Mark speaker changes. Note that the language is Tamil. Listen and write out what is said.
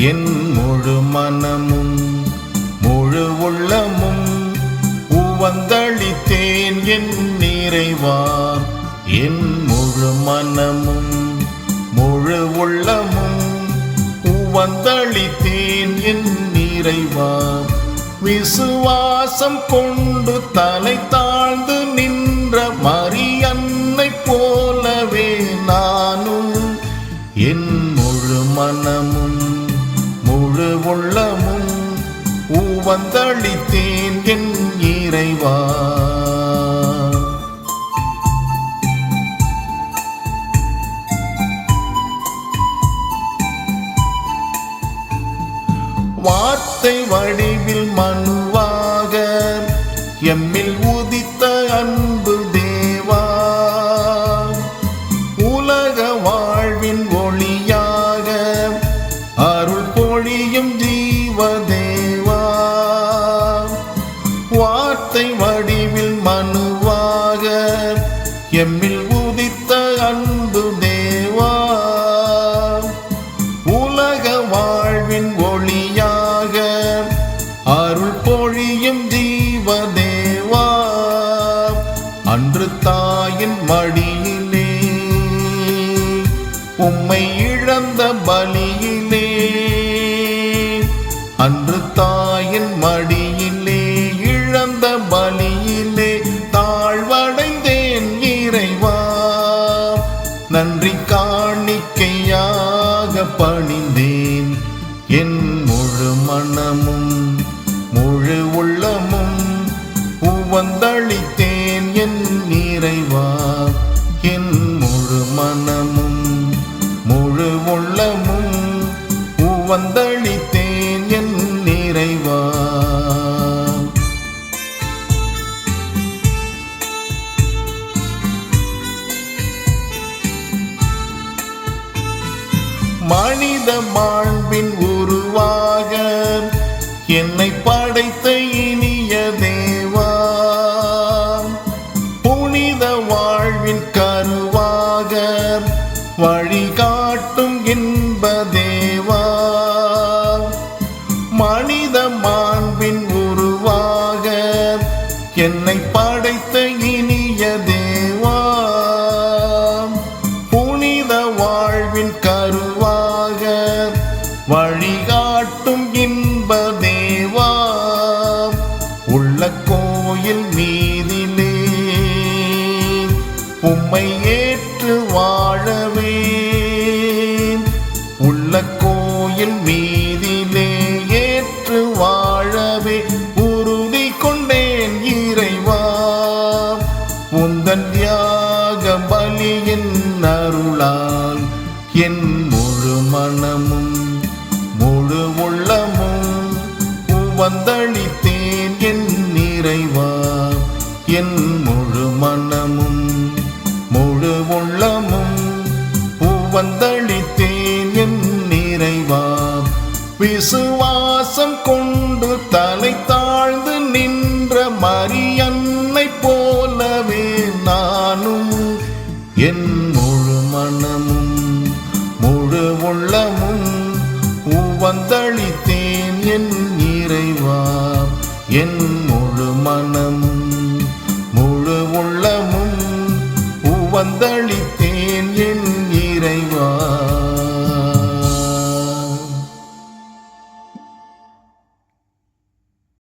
Speaker 1: என் முழு மனமும் முழு உள்ளமும் உவந்தளித்தேன் என் நிறைவா என் முழு மனமும் முழு உள்ளமும் உவந்தளித்தேன் என் நிறைவா விசுவாசம் கொண்டு தலை தாழ்ந்து உள்ளமும் ஊவந்தளித்தேன் என் இறைவா. வார்த்தை வடிவில் மனுவாக எம்மில் உதித்த அன்பு தேவா. உலக தாயின் மடியிலே உம்மை இழந்த பலியிலே அன்று தாயின் மடியிலே இழந்த பலியிலே தாழ்வடைந்தேன் இறைவா. நன்றி காணிக்கையாக பணிந்தேன் என் முழு மனமும் நிறைவா என் முழு மனமும் முழு உள்ளமும் உவந்தளித்தேன் என் நிறைவா மனித மாண்பின் உருவாக என்னை படைத்த இனிய வழிகாட்டும் இன்ப தேவா. மனித மாண்பின் உருவாக என்னை படைத்த இனிய தேவா. புனித வாழ்வின் கருவா உள்ள கோயில் மீதிலே ஏற்று வாழவே உறுதி கொண்டேன் இறைவா. உந்தன் தியாக பலியின் அருளால் என் முழு மனமும் பாசம் கொண்டு தலை தாழ்ந்து நின்ற மரியன்னை போலவே நானும் என் முழு மனமும் முழு உள்ளமும் உவந்தளித்தேன் என் இறைவா. என் முழு மனமும் முழு உள்ளமும் உவந்தளித்தேன் என் இறைவா.